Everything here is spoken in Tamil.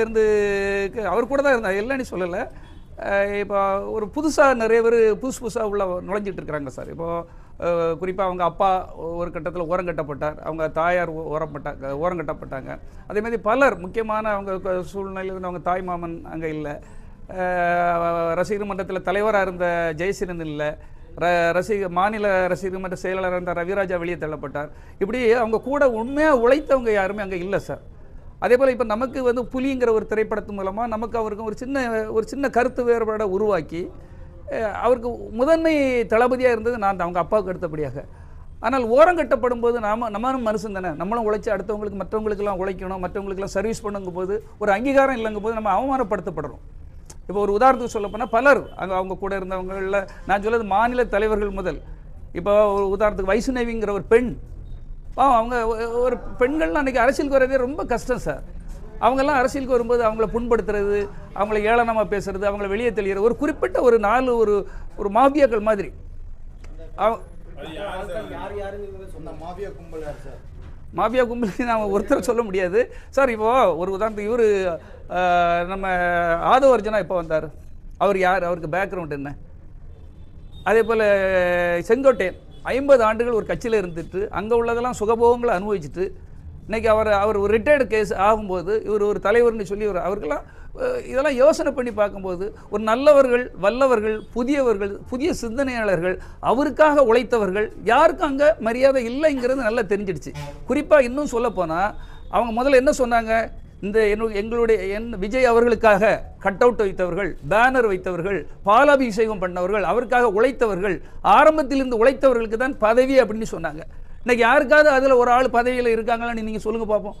இருந்து இருந்து அவர் கூட தான் இருந்தார் இல்லைன்னு சொல்லலை. இப்போ ஒரு புதுசாக நிறைய பேர் புதுசு புதுசாக உள்ள நுழைஞ்சிட்டு இருக்கிறாங்க சார். இப்போது குறிப்பாக அவங்க அப்பா ஒரு கட்டத்தில் ஓரங்கட்டப்பட்டார் அவங்க தாயார் ஓ- ஓரப்பட்டாங்க ஓரங்கட்டப்பட்டாங்க அதே மாதிரி பலர் முக்கியமான அவங்க சூழ்நிலையில் இருந்து அவங்க தாய் மாமன் அங்கே இல்லை. ரசிகர் மன்றத்தில் தலைவராக இருந்த ஜெயசிரன் இல்லை. ரசிக மாநில ரசிகர் மன்ற செயலாளர் இருந்த ரவிராஜா வெளியே தள்ளப்பட்டார். இப்படி அவங்க கூட உண்மையாக உழைத்தவங்க யாருமே அங்கே இல்லை சார் அதே போல் இப்போ நமக்கு வந்து புலிங்கிற ஒரு திரைப்படத்து மூலமாக நமக்கு அவருக்கு ஒரு சின்ன ஒரு சின்ன கருத்து வேறுபாடை உருவாக்கி அவருக்கு முதன்மை தளபதியாக இருந்தது நான் அவங்க அப்பாவுக்கு அடுத்தபடியாக. ஆனால் ஓரங்கட்டப்படும் போது நாம நம்மளும் மனுஷன் தானே. நம்மளும் உழைச்சி அடுத்தவங்களுக்கு மற்றவங்களுக்கெல்லாம் உழைக்கணும் மற்றவங்களுக்கெல்லாம் சர்வீஸ் பண்ணுங்கும் போது ஒரு அங்கீகாரம் இல்லைங்கும் போது நம்ம அவமானப்படுத்தப்படுறோம். இப்போ ஒரு உதாரணத்துக்கு சொல்ல போனால் பலர் அங்கே அவங்க கூட இருந்தவங்களில் நான் சொல்றது மாநில தலைவர்கள் முதல். இப்போ ஒரு உதாரணத்துக்கு வைஷ்ணவிங்கிற ஒரு பெண். அவங்க ஒரு பெண்கள்லாம் அன்றைக்கி அரசியலுக்கு வரதே ரொம்ப கஷ்டம் சார். அவங்கெல்லாம் அரசியலுக்கு வரும்போது அவங்கள புண்படுத்துறது அவங்கள ஏளனமாக பேசுறது அவங்கள வெளியே தெளிகிறது ஒரு குறிப்பிட்ட ஒரு நாலு ஒரு ஒரு மாபியாக்கள் மாதிரி. அவ- மாஃபியா கும்பல் கும்பலுக்கு நாம் ஒருத்தர் சொல்ல முடியாது. சார் இப்போ ஒரு உதாரணத்துக்கு இவர் நம்ம ஆதவ அர்ஜுனா இப்போ வந்தார்? அவர் யார்? அவருக்கு பேக்ரவுண்ட் என்ன? அதே போல் செங்கோட்டையன் ஐம்பது ஆண்டுகள் ஒரு கட்சியில் இருந்துட்டு அங்கே உள்ளதெல்லாம் சுகபோகங்களை அனுபவிச்சுட்டு இன்றைக்கி அவர் அவர் ஒரு ரிட்டையர்டு கேஸ் ஆகும்போது இவர் ஒரு தலைவர்னு சொல்லி ஒரு அவருக்கெல்லாம் இதெல்லாம் யோசனை பண்ணி பார்க்கும்போது ஒரு நல்லவர்கள் வல்லவர்கள் புதியவர்கள் புதிய சிந்தனையாளர்கள் அவருக்காக உழைத்தவர்கள் யாருக்கும் அங்கே மரியாதை இல்லைங்கிறது நல்லா தெரிஞ்சிடுச்சு. குறிப்பாக இன்னும் சொல்லப்போனால் அவங்க முதல்ல என்ன சொன்னாங்க? இந்த என்னு- எங்களுடைய என் விஜய் அவர்களுக்காக கட் அவுட் வைத்தவர்கள் பேனர் வைத்தவர்கள் பாலாபிஷேகம் பண்ணவர்கள் அவருக்காக உழைத்தவர்கள் ஆரம்பத்திலிருந்து உழைத்தவர்களுக்கு தான் பதவி அப்படின்னு சொன்னாங்க. இன்னைக்கு யாருக்காவது அதில் ஒரு ஆள் பதவியில் இருக்காங்களான்னு நீங்கள் சொல்லுங்கள் பார்ப்போம்